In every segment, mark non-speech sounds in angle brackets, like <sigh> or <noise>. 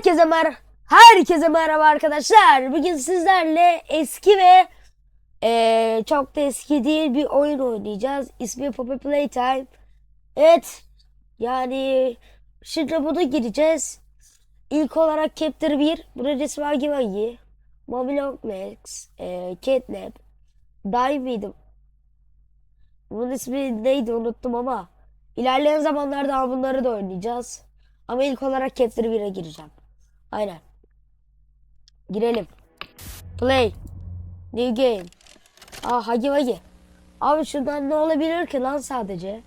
Herkese mer Herkese merhaba arkadaşlar. Bugün sizlerle eski ve eee, çok da eski değil bir oyun oynayacağız. İsmi Poppy Playtime. Evet. Yani şimdi bunu gireceğiz. İlk olarak Chapter 1. Burada Swaggy Waggy. Mommy Long Legs. eee, Catnap. Die miydim? Bunun ismi neydi unuttum ama. İlerleyen zamanlarda bunları da oynayacağız. Ama ilk olarak Chapter 1'e gireceğim. Aynen. Girelim. Play. New game. Aa hagi vagi. Abi şundan ne olabilir ki lan sadece?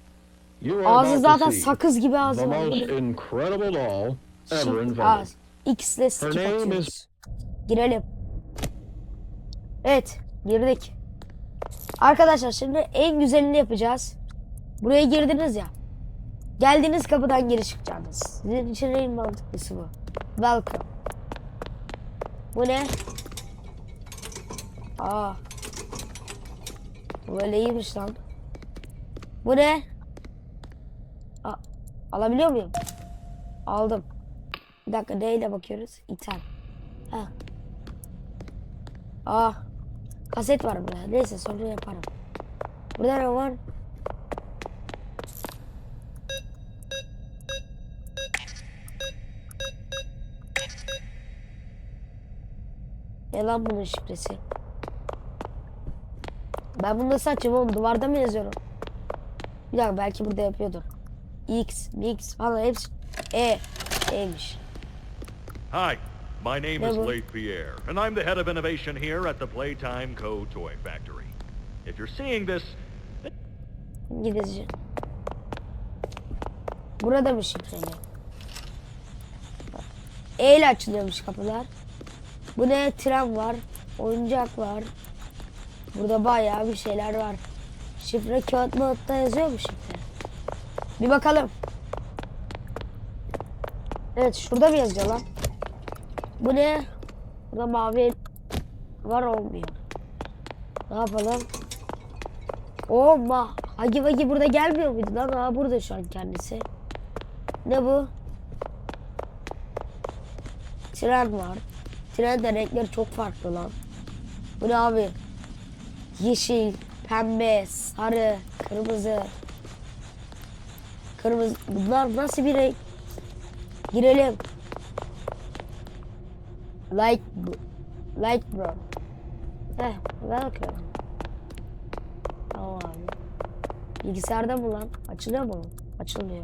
Ağzı zaten sakız gibi ağzı var. ağız. X ile skip atıyoruz. Girelim. Evet. Girdik. Arkadaşlar şimdi en güzelini yapacağız. Buraya girdiniz ya. Geldiğiniz kapıdan geri çıkacaksınız. Sizin için en mantıklısı bu. Welcome. Bu ne? Aa. Bu Böyle iyiymiş lan. Bu ne? Aa, alabiliyor muyum? Aldım. Bir dakika neyle bakıyoruz? İthal. Ha. Aa. Kaset var burada. Neyse sonra yaparım. Burada ne var? Ne lan bunun şifresi? Ben bunu nasıl açayım oğlum? Duvarda mı yazıyorum? Bir dakika belki burada yapıyordur. X, Mix falan hepsi E. E'ymiş. Hi, my name is. Leith Pierre, and I'm the head of innovation here at the Playtime Co. Toy Factory. If you're seeing this, İngilizce. Burada mı şifreli? E ile açılıyormuş kapılar. Bu ne? Tren var. Oyuncak var. Burada bayağı bir şeyler var. Şifre kağıt mağıtta yazıyor mu şifre? Bir bakalım. Evet şurada mı yazıyor lan? Bu ne? Burada mavi var olmuyor. Ne yapalım? Oo ma. Hagi Vagi burada gelmiyor muydu lan? Aa burada şu an kendisi. Ne bu? Tren var. Tren de renkleri çok farklı lan. Bu ne abi? Yeşil, pembe, sarı, kırmızı. Kırmızı. Bunlar nasıl bir renk? Girelim. Light, br- light brown. Heh, welcome. Tamam abi. Bilgisayarda mı lan? Açılıyor mu? Açılmıyor.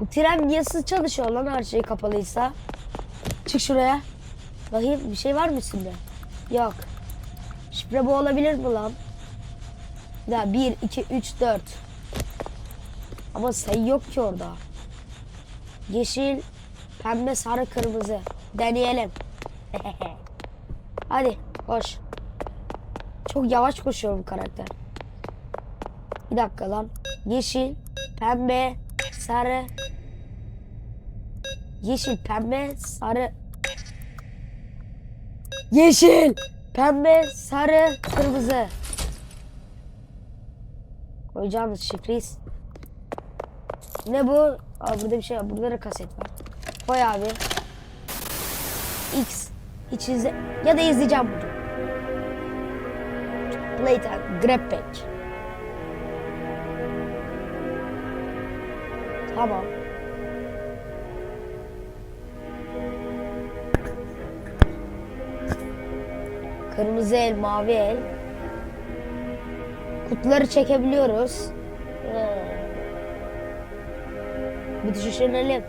Bu tren niye çalışıyor lan her şey kapalıysa? Çık şuraya. Bakayım bir şey var mı üstünde? Yok. Şifre bu olabilir mi lan? Ya 1, 2, 3, 4. Ama sayı yok ki orada. Yeşil, pembe, sarı, kırmızı. Deneyelim. <laughs> Hadi koş. Çok yavaş koşuyor bu karakter. Bir dakika lan. Yeşil, pembe, sarı. Yeşil, pembe, sarı. Yeşil, pembe, sarı, kırmızı. Koyacağımız şifreyiz. Ne bu? Aa, burada bir şey var. Burada da kaset var. Koy abi. X. Hiç izle... Ya da izleyeceğim bunu. Playtime. Grab pack. Tamam. Kırmızı el, mavi el. Kutuları çekebiliyoruz. Ee, Bir düşünelim.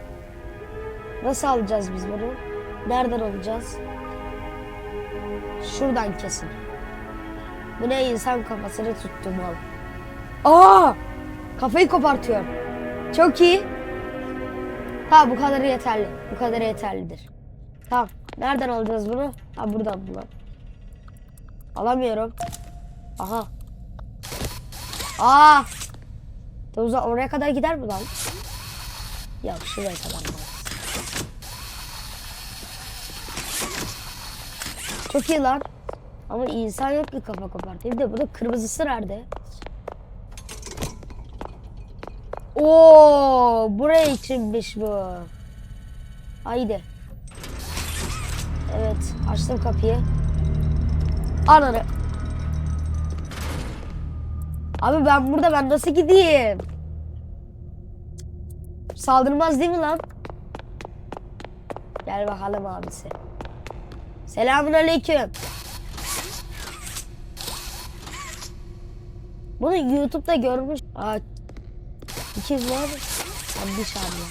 Nasıl alacağız biz bunu? Nereden alacağız? Şuradan kesin. Bu ne insan kafasını tuttu mal. Aa! Kafayı kopartıyor. Çok iyi. Ha bu kadar yeterli. Bu kadar yeterlidir. Tamam. Nereden alacağız bunu? Ha buradan buradan. Alamıyorum. Aha. Aa! Tavuzda oraya kadar gider mi lan? Ya şuraya kadar mı? Çok iyi lan. Ama insan yok ki kafa kopartayım. Bir de burada kırmızısı nerede? Oo, buraya içinmiş bu. Haydi. Evet açtım kapıyı. Ananı. Abi ben burada ben nasıl gideyim? Saldırmaz değil mi lan? Gel bakalım abisi. Selamun aleyküm. Bunu YouTube'da görmüş. Aa, ikiz var. Kardeş abi.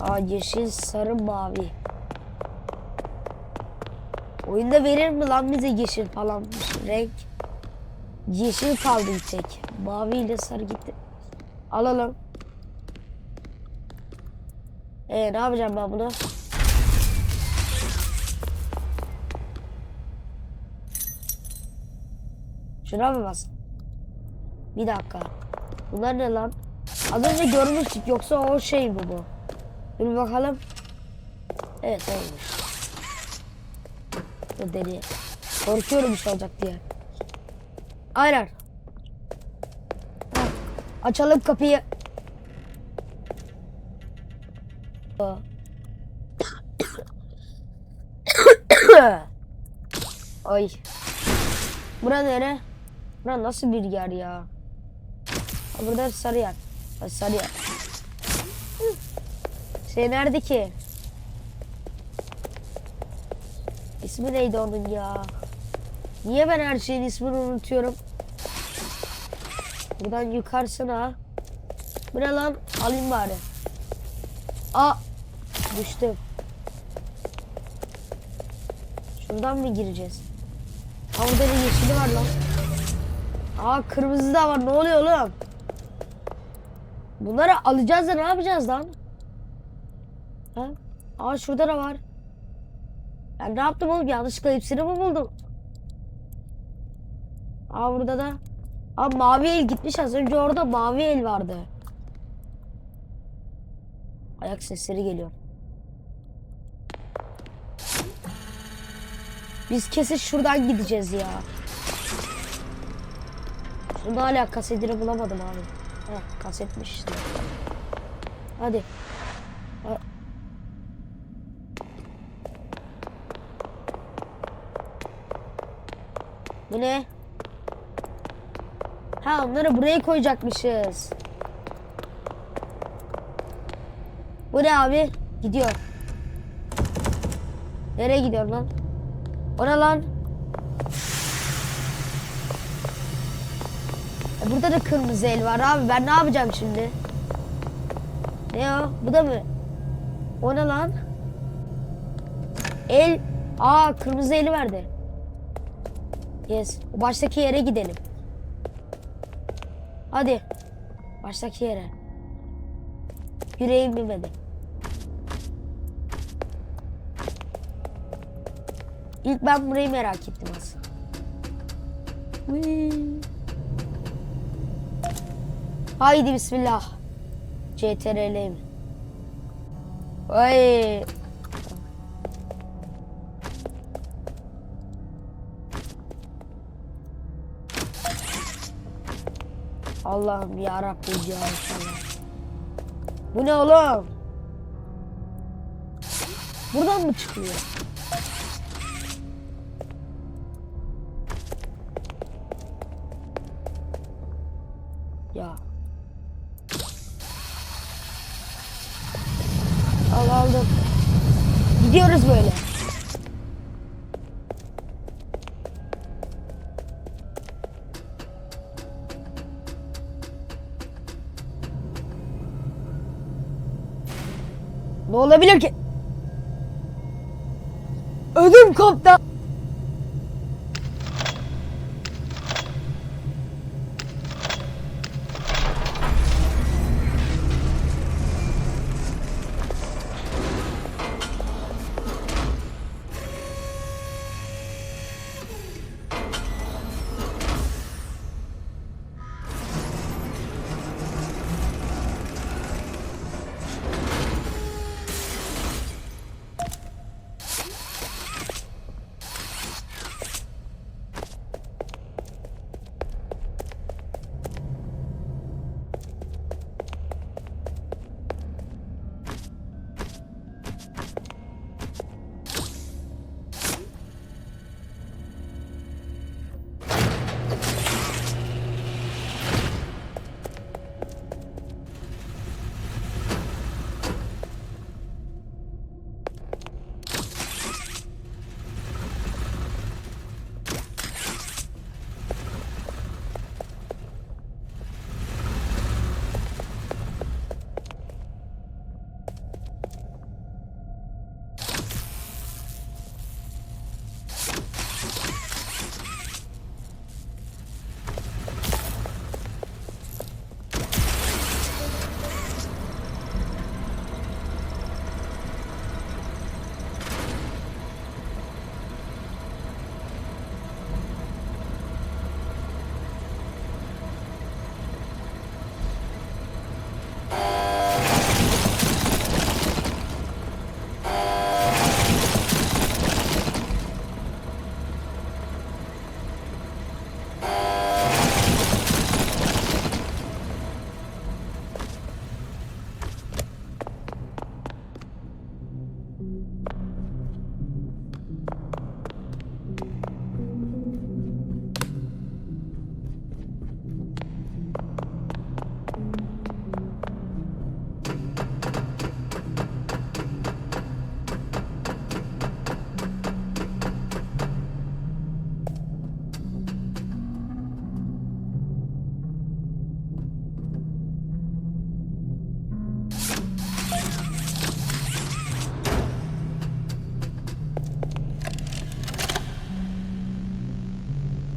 Aa yeşil, sarı, mavi. Oyunda verir mi lan bize yeşil falan renk? Yeşil kaldı tek. Mavi ile sarı gitti. Alalım. Ee ne yapacağım ben bunu? Şuna mı bas? Bir dakika. Bunlar ne lan? Az önce görmüştük yoksa o şey mi bu? Bir bakalım. Evet olmuş. Bu deli. Korkuyorum bir şey olacak diye. Heh. Açalım kapıyı. Ay. Bura nere? Bura nasıl bir yer ya? Burada sarı yer. Sarı yer. Şey nerede ki? İsmi neydi onun ya? Niye ben her şeyin ismini unutuyorum? Buradan yukarısına. Bu ne lan? Alayım bari. Aa! Düştüm. Şuradan mı gireceğiz? Aa burada bir yeşili var lan. Aa kırmızı da var. Ne oluyor oğlum? Bunları alacağız da ne yapacağız lan? Ha? Aa şurada da var. Ben ne yaptım oğlum? Yanlışlıkla hepsini mi buldum? Aa burada da. Aa mavi el gitmiş az önce orada mavi el vardı. Ayak sesleri geliyor. Biz kesin şuradan gideceğiz ya. Şunda hala kasetini bulamadım abi. Heh, kasetmiş işte. Hadi. Bu ne? Ha onları buraya koyacakmışız. Bu ne abi? Gidiyor. Nereye gidiyor lan? O ne lan? E burada da kırmızı el var abi. Ben ne yapacağım şimdi? Ne o? Bu da mı? O ne lan? El. Aa kırmızı eli verdi. Yes. Baştaki yere gidelim. Hadi. Baştaki yere. Yüreğim bilmedi. İlk ben burayı merak ettim aslında. Haydi bismillah. CTRL? Ay. Allah'ım ya Rabbi ya. Bu ne oğlum? Buradan mı çıkıyor? Ya. Al aldım. Gidiyoruz böyle. Ne olabilir ki? Ödüm koptu.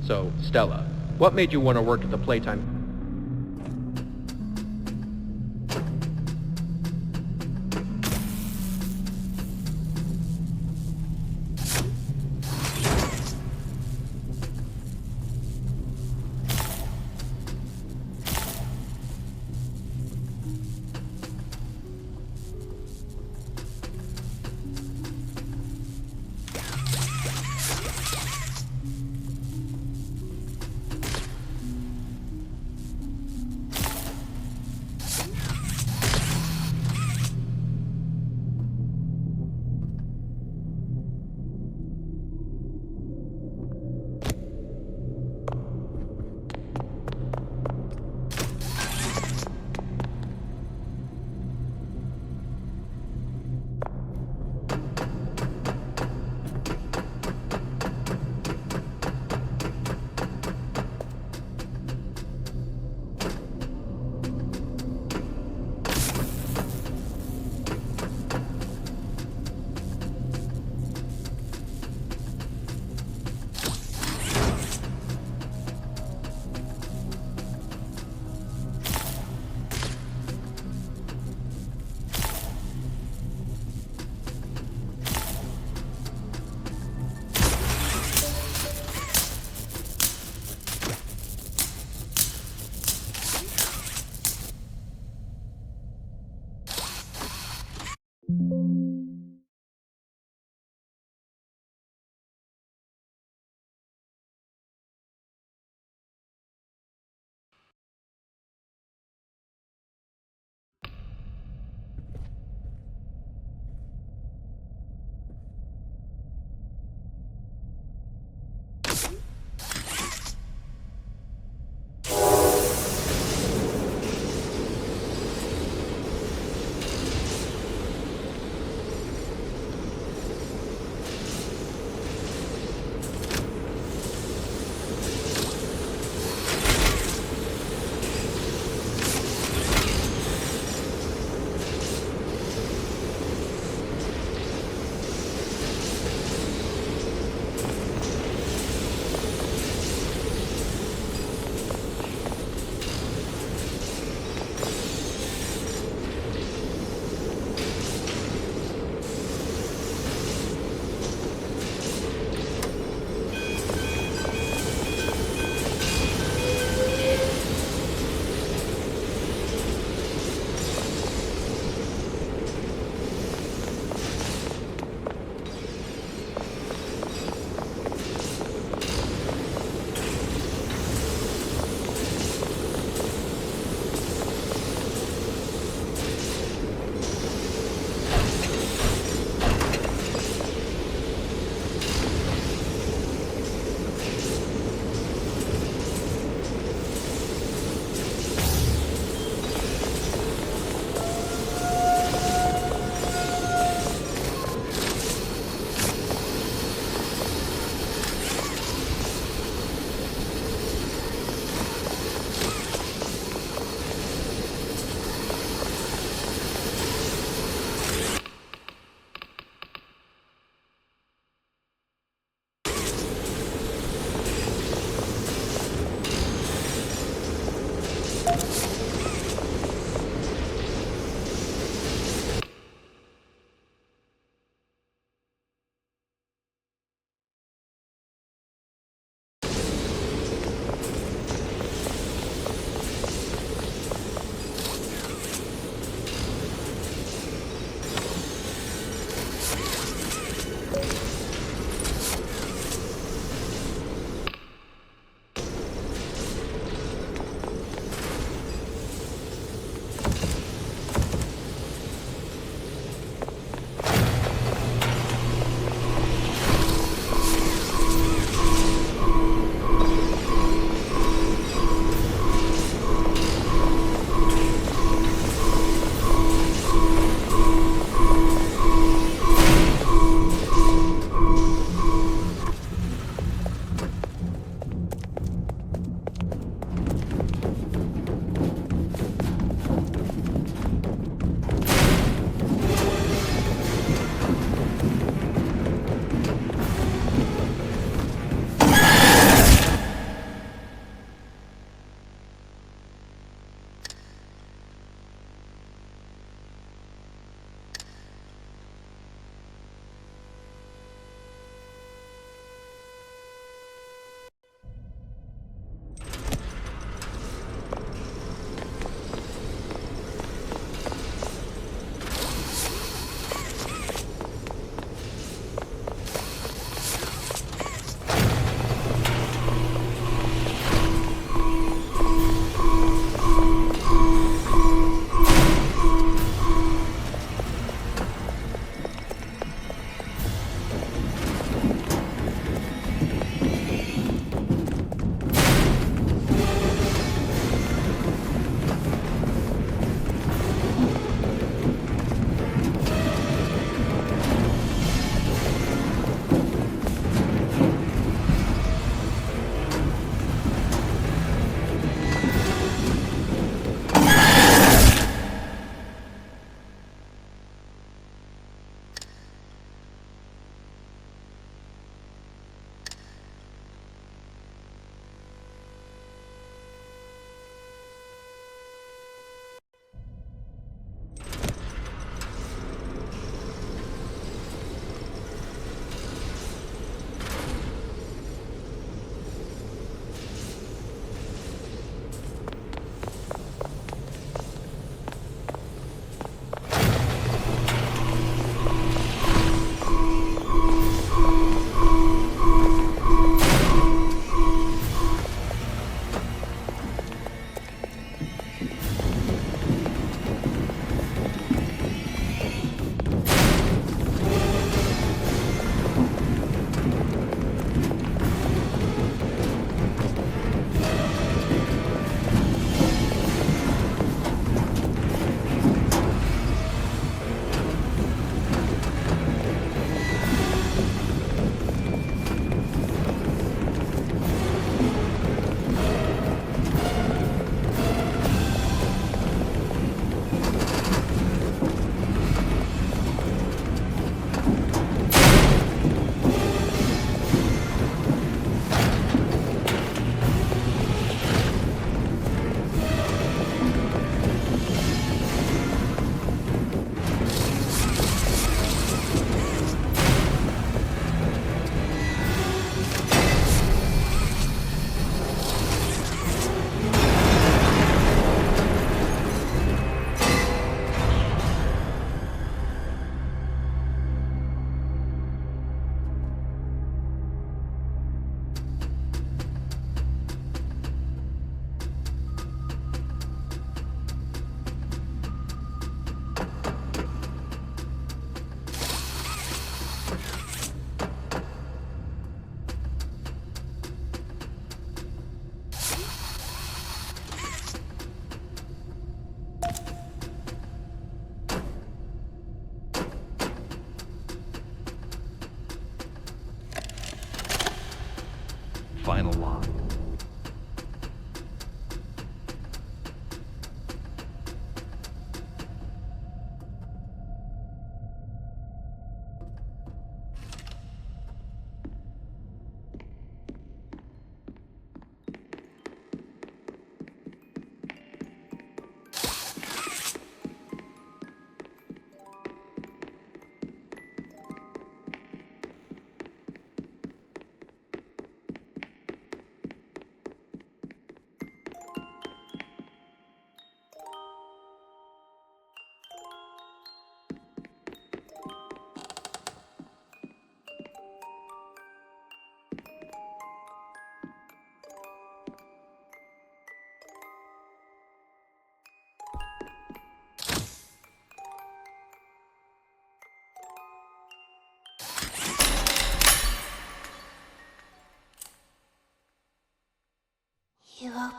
So, Stella, what made you want to work at the Playtime?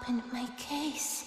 Opened my case.